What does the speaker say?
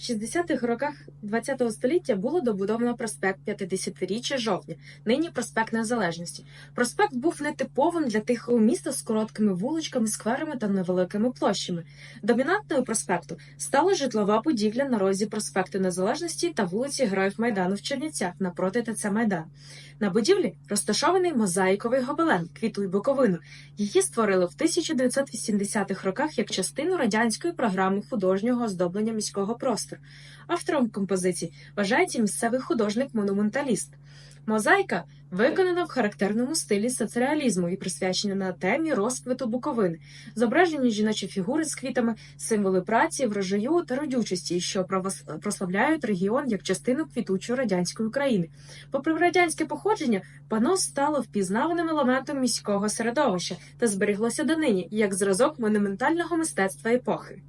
В 60-х роках ХХ століття було добудовано проспект 50-річчя жовтня, нині проспект Незалежності. Проспект був нетиповим для тихого міста з короткими вуличками, скверами та невеликими площами. Домінантною проспекту стала житлова будівля на розі проспекту Незалежності та вулиці Героїв Майдану в Чернівцях напроти ТЦ Майдан. На будівлі розташований мозаїковий гобелен Квітуй Буковину. Її створили в 1980-х роках як частину радянської програми художнього оздоблення міського простору. Автором композиції вважається місцевий художник-монументаліст. Мозаїка виконана в характерному стилі соцреалізму і присвячена на темі розквиту Буковини, зображені жіночі фігури з квітами, символи праці, врожаю та родючості, що прославляють регіон як частину квітучої радянської України. Попри радянське походження, пано стало впізнаваним елементом міського середовища та зберіглося донині як зразок монументального мистецтва епохи.